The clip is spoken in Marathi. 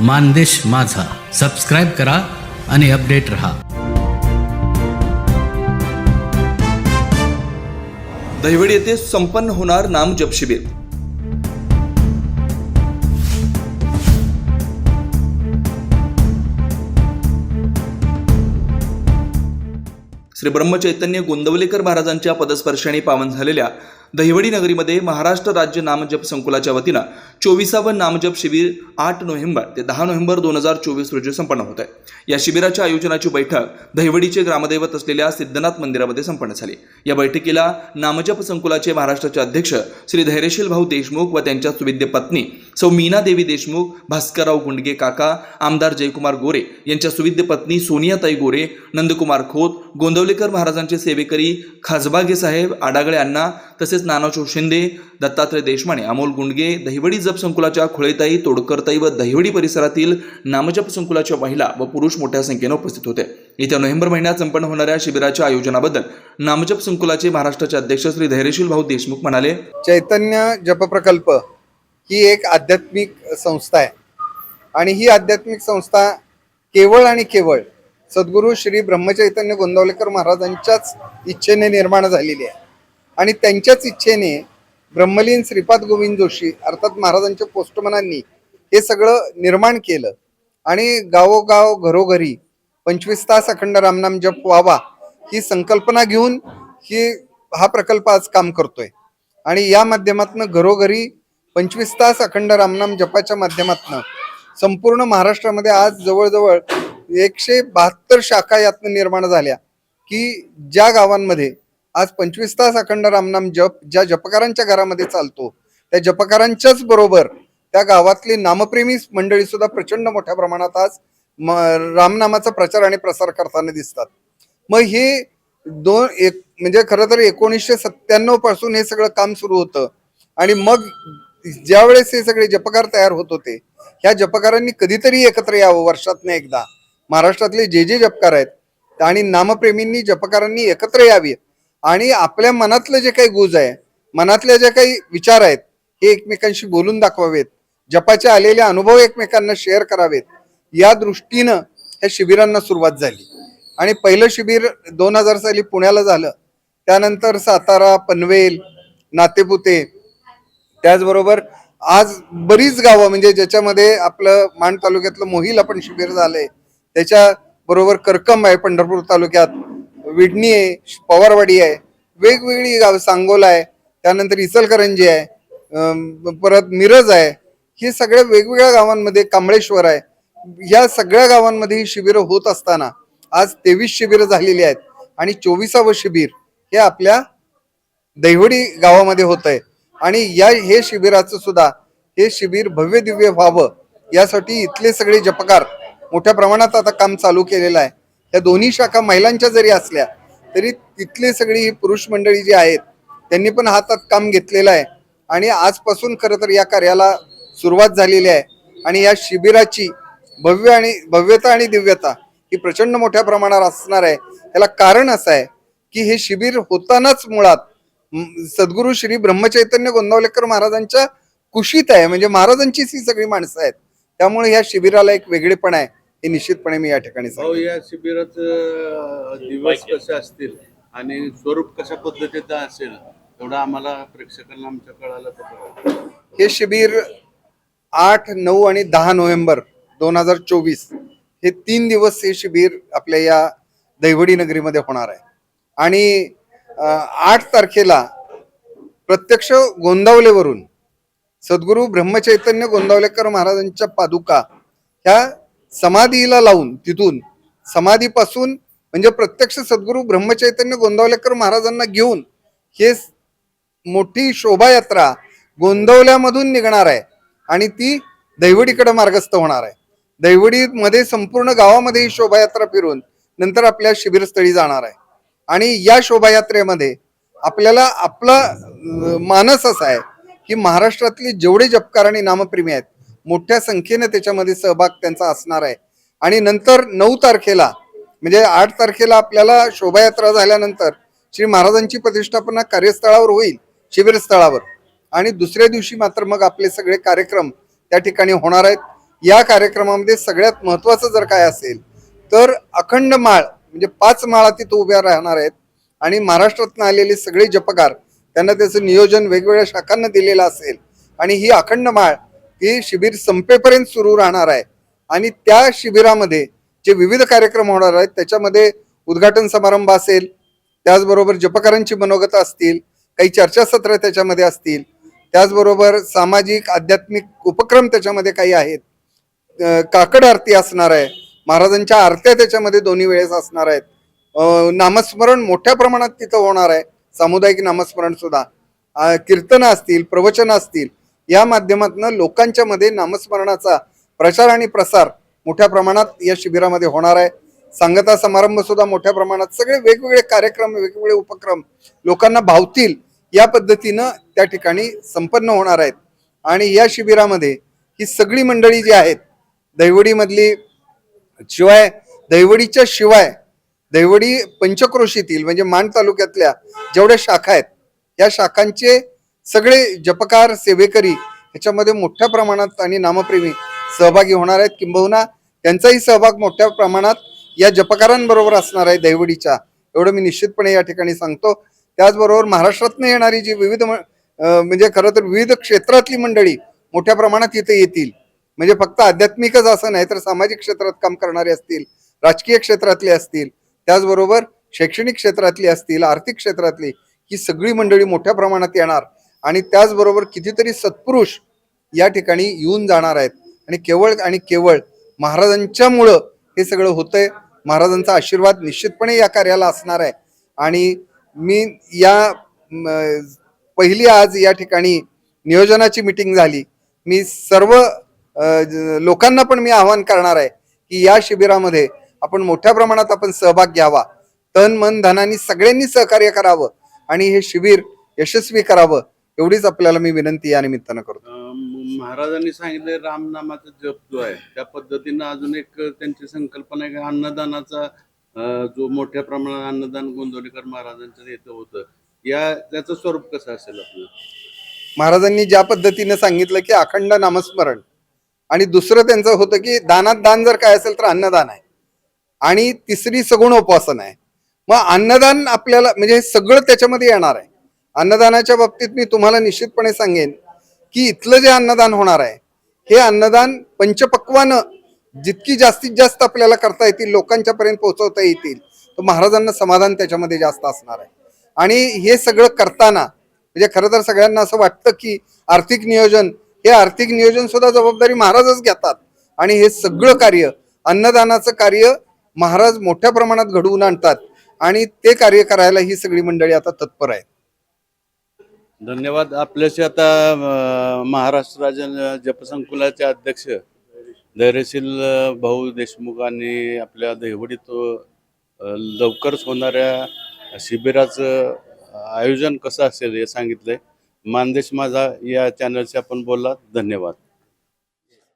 मानदेश माझा. सबस्क्राईब करा आणि अपडेट रहा. दहिवडी येथे संपन्न होणार नाम जप शिबिर. श्री ब्रह्मचैतन्य गोंदवलेकर महाराजांच्या पदस्पर्शाने पावन झालेल्या दहिवडी नगरीमध्ये महाराष्ट्र राज्य नामजप संकुलाच्या वतीनं चोवीसावं नामजप शिबिर आठ नोव्हेंबर ते दहा नोव्हेंबर दोन हजार चोवीस रोजी संपन्न होत आहे. या शिबिराच्या आयोजनाची बैठक दहिवडीचे ग्रामदैवत असलेल्या सिद्धनाथ मंदिरामध्ये संपन्न झाली. या बैठकीला नामजप संकुलाचे महाराष्ट्राचे अध्यक्ष श्री धैर्यशील भाऊ देशमुख व त्यांच्या सुविद्य पत्नी सौ मीना देवी देशमुख भास्करराव गुंडगे काका आमदार जयकुमार गोरे यांच्या सुविद्य पत्नी सोनियाताई गोरे नंदकुमार खोत गोंदवलेकर महाराजांचे सेवेकरी खासबागे साहेब आडागळे अण्णा तसेच नानाचो शिंदे दत्तात्रय देशमाने अमोल गुंडगे दहिवडी जप संकुलाच्या खुळेताई तोडकरताई व दहिवडी परिसरातील नामजप संकुलाच्या महिला व पुरुष मोठ्या संख्येने उपस्थित होते. येत्या नोव्हेंबर महिन्यात संपन्न होणाऱ्या शिबिराच्या आयोजनाबद्दल नामजप संकुलाचे महाराष्ट्राचे अध्यक्ष श्री धैर्यशील भाऊ देशमुख म्हणाले. चैतन्य जप प्रकल्प ही एक आध्यात्मिक संस्था आहे. आणि ही आध्यात्मिक संस्था केवळ आणि केवळ सद्गुरू श्री ब्रह्मचैतन्य गोंदवलेकर महाराजांच्याच इच्छेने निर्माण झालेली आहे. आणि त्यांच्याच इच्छेने ब्रह्मलीन श्रीपाद गोविंद जोशी अर्थात महाराजांच्या पोस्टमनांनी हे सगळं निर्माण केलं. आणि गावोगाव घरोघरी पंचवीस तास अखंड रामनाम जप व्हावा ही संकल्पना घेऊन ही हा प्रकल्प आज काम करतोय. आणि या माध्यमातून घरोघरी पंचवीस तास अखंड रामनाम जपाच्या माध्यमातून संपूर्ण महाराष्ट्रामध्ये आज जवळजवळ एकशे बहात्तर शाखा यातनं निर्माण झाल्या की ज्या गावांमध्ये आज पंचवीस तास अखंड रामनाम जप ज्या जपकारांच्या घरामध्ये चालतो त्या जपकारांच्याच बरोबर त्या गावातली नामप्रेमी मंडळी सुद्धा प्रचंड मोठ्या प्रमाणात आज म- रामनामाचा प्रचार आणि प्रसार करताना दिसतात. मग हे दोन एक म्हणजे खरं तर एकोणीसशे सत्त्याण्णवपासून हे सगळं काम सुरू होतं आणि मग ज्या वेळेस हे सगळे जपकार तयार होत होते ह्या जपकारांनी कधीतरी एकत्र यावं वर्षातनं एकदा. महाराष्ट्रातले जे जे जपकार आहेत आणि नामप्रेमींनी जपकारांनी एकत्र यावी आणि आपल्या मनातलं जे काही गुज आहे मनातल्या जे काही विचार आहेत हे एकमेकांशी बोलून दाखवावेत. जपाचे आलेले अनुभव एकमेकांना शेअर करावेत. या दृष्टीनं ह्या शिबिरांना सुरुवात झाली. आणि पहिलं शिबिर दोन हजार साली पुण्याला झालं. त्यानंतर सातारा पनवेल नातेपुते. त्याचबरोबर आज बरीच गावं म्हणजे ज्याच्यामध्ये आपलं माण तालुक्यातलं मोहिल आपण शिबिर झालंय. त्याच्या बरोबर करकम आहे पंढरपूर तालुक्यात विडणी आहे पवारवाडी आहे वेगवेगळी गाव सांगोला आहे त्यानंतर इचलकरंजी आहे परत मिरज आहे हे सगळ्या वेगवेगळ्या गावांमध्ये कांबळेश्वर आहे. या सगळ्या गावांमध्ये ही शिबिरं होत असताना आज तेवीस शिबिरं झालेली आहेत आणि चोवीसावं शिबिर हे आपल्या दैवडी गावामध्ये होत आहे. आणि या हे शिबिराचं सुद्धा हे शिबिर भव्य दिव्य व्हावं यासाठी इथले सगळे जपकार मोठ्या प्रमाणात आता काम चालू केलेलं आहे. या दोन्ही शाखा महिलांच्या जरी असल्या तरी तिथली सगळी ही पुरुष मंडळी जी आहेत त्यांनी पण हातात काम घेतलेलं आहे. आणि आजपासून खरं तर या कार्याला सुरुवात झालेली आहे. आणि या शिबिराची भव्य आणि भव्यता आणि दिव्यता ही प्रचंड मोठ्या प्रमाणावर असणार आहे. त्याला कारण असं आहे की हे शिबिर होतानाच मुळात सद्गुरू श्री ब्रह्मचैतन्य गोंदावलेकर महाराजांच्या कुशीत आहे. म्हणजे महाराजांचीच ही सगळी माणसं आहेत. त्यामुळे ह्या शिबिराला एक वेगळेपण आहे. हे निश्चितपणे मी या ठिकाणी भाऊ सांगेन या शिबिराचं दिवस कसे असतील आणि स्वरूप कशा पद्धतीचं असेल एवढं आम्हाला प्रेक्षकांना आमच्या तर बरं. हे शिबिर आठ नऊ आणि दहा नोव्हेंबर दोन हजार चोवीस हे तीन दिवस हे शिबिर आपल्या या दैवडी नगरीमध्ये होणार आहे. आणि अं, आठ तारखेला प्रत्यक्ष गोंदावलेवरून सद्गुरू ब्रह्मचैतन्य गोंदावलेकर महाराजांच्या पादुका ह्या समाधीला लावून तिथून समाधीपासून म्हणजे प्रत्यक्ष सद्गुरू ब्रह्मचैतन्य गोंदावलेकर महाराजांना घेऊन हे मोठी शोभायात्रा गोंदवल्यामधून निघणार आहे. आणि ती दैवडीकडे मार्गस्थ होणार आहे. दैवडीमध्ये संपूर्ण गावामध्ये ही शोभायात्रा फिरून नंतर आपल्या शिबिरस्थळी जाणार आहे. आणि या शोभायात्रेमध्ये आपल्याला आपला मानस असा आहे की महाराष्ट्रातले जेवढे जपकार आणि नामप्रेमी आहेत मोठ्या संख्येने त्याच्यामध्ये सहभाग त्यांचा असणार आहे. आणि नंतर नऊ तारखेला म्हणजे आठ तारखेला आपल्याला शोभायात्रा झाल्यानंतर श्री महाराजांची प्रतिष्ठापना कार्यस्थळावर होईल शिबिरस्थळावर. आणि दुसऱ्या दिवशी मात्र मग आपले सगळे कार्यक्रम त्या ठिकाणी होणार आहेत. या कार्यक्रमामध्ये सगळ्यात महत्त्वाचं जर काय असेल तर अखंड माळ म्हणजे पाच माळा तिथं उभ्या राहणार आहेत. आणि महाराष्ट्रातून आलेले सगळे जपकार त्यांना त्याचं नियोजन वेगवेगळ्या शाखांना दिलेलं असेल. आणि ही अखंड माळ ही शिबिर संपेपर्यंत सुरू राहणार आहे. आणि त्या शिबिरामध्ये जे विविध कार्यक्रम होणार आहेत त्याच्यामध्ये उद्घाटन समारंभ असेल त्याचबरोबर जपकारांची मनोगत असतील काही चर्चासत्र त्याच्यामध्ये असतील त्याचबरोबर सामाजिक आध्यात्मिक उपक्रम त्याच्यामध्ये काही आहेत. काकड आरती असणार आहे महाराजांच्या आरत्या त्याच्यामध्ये दोन्ही वेळेस असणार आहेत. नामस्मरण मोठ्या प्रमाणात तिथं होणार आहे सामुदायिक नामस्मरण सुद्धा. कीर्तनं असतील प्रवचनं असतील या माध्यमातून लोकांच्या मध्ये नामस्मरणाचा प्रचार आणि प्रसार मोठ्या प्रमाणात या शिबिरामध्ये होणार आहे. सांगता समारंभ सुद्धा मोठ्या प्रमाणात सगळे वेगवेगळे कार्यक्रम वेगवेगळे उपक्रम लोकांना भावतील या पद्धतीनं त्या ठिकाणी संपन्न होणार आहेत. आणि या शिबिरामध्ये ही सगळी मंडळी जी आहेत दैवडीमधली शिवाय दैवडीच्या शिवाय दैवडी पंचक्रोशीतील म्हणजे माण तालुक्यातल्या जेवढ्या शाखा आहेत या शाखांचे सगळे जपकार सेवेकरी ह्याच्यामध्ये मोठ्या प्रमाणात आणि नामप्रेमी सहभागी होणार आहेत. किंबहुना त्यांचाही सहभाग मोठ्या प्रमाणात या जपकारांबरोबर असणार आहे दैवडीच्या. एवढं मी निश्चितपणे या ठिकाणी सांगतो. त्याचबरोबर महाराष्ट्रातनं येणारी जी विविध म- म्हणजे खरं तर विविध क्षेत्रातली मंडळी मोठ्या प्रमाणात इथे येतील. म्हणजे फक्त आध्यात्मिकच असं नाही तर सामाजिक क्षेत्रात काम करणारे असतील राजकीय क्षेत्रातले असतील त्याचबरोबर शैक्षणिक क्षेत्रातली असतील आर्थिक क्षेत्रातली ही सगळी मंडळी मोठ्या प्रमाणात येणार. आणि त्याचबरोबर कितीतरी सत्पुरुष या ठिकाणी येऊन जाणार आहेत. आणि केवळ आणि केवळ महाराजांच्यामुळं हे सगळं होतंय. महाराजांचा आशीर्वाद निश्चितपणे या कार्याला असणार आहे. आणि मी या पहिली आज या ठिकाणी नियोजनाची मिटिंग झाली. मी सर्व लोकांना पण मी आवाहन करणार आहे की या शिबिरामध्ये आपण मोठ्या प्रमाणात आपण सहभाग घ्यावा. तन मन धनाने सगळ्यांनी सहकार्य करावं. आणि हे शिबिर यशस्वी करावं. एवढीच आपल्याला मी विनंती या निमित्तानं करतो. महाराजांनी सांगितले रामनामाचा जप जो आहे त्या पद्धतीनं अजून एक त्यांची संकल्पना आहे की अन्नदानाचा जो मोठ्या प्रमाणात अन्नदान गोंदवलेकर महाराजांच्या इथं होतं या त्याचं स्वरूप कसं असेल आपलं? महाराजांनी ज्या पद्धतीनं सांगितलं की अखंड नामस्मरण आणि दुसरं त्यांचं होतं की दानात दान जर काय असेल तर अन्नदान आहे आणि तिसरी सगुण उपासना आहे. मग अन्नदान आपल्याला म्हणजे सगळं त्याच्यामध्ये येणार आहे. अन्नदानाच्या बाबतीत मी तुम्हाला निश्चितपणे सांगेन की इथलं जे अन्नदान होणार आहे हे अन्नदान पंचपक्वानं जितकी जास्तीत जास्त आपल्याला करता येतील लोकांच्या पर्यंत पोहोचवता येतील तर महाराजांना समाधान त्याच्यामध्ये जास्त असणार आहे. आणि हे सगळं करताना म्हणजे खरं तर सगळ्यांना असं वाटतं की आर्थिक नियोजन हे आर्थिक नियोजन सुद्धा जबाबदारी महाराजच घेतात. आणि हे सगळं कार्य अन्नदानाचं कार्य महाराज मोठ्या प्रमाणात घडवून आणतात. आणि ते कार्य करायला ही सगळी मंडळी आता तत्पर आहेत. धन्यवाद. आपल्याशी आता महाराष्ट्र राज्य जपसंकुलाचे अध्यक्ष धैर्यशील भाऊ देशमुख आणि आपल्या देवडीत लवकरच होणाऱ्या शिबिराचं आयोजन कसं असेल हे सांगितलंय. मानदेश माझा या चॅनलशी आपण बोलला धन्यवाद.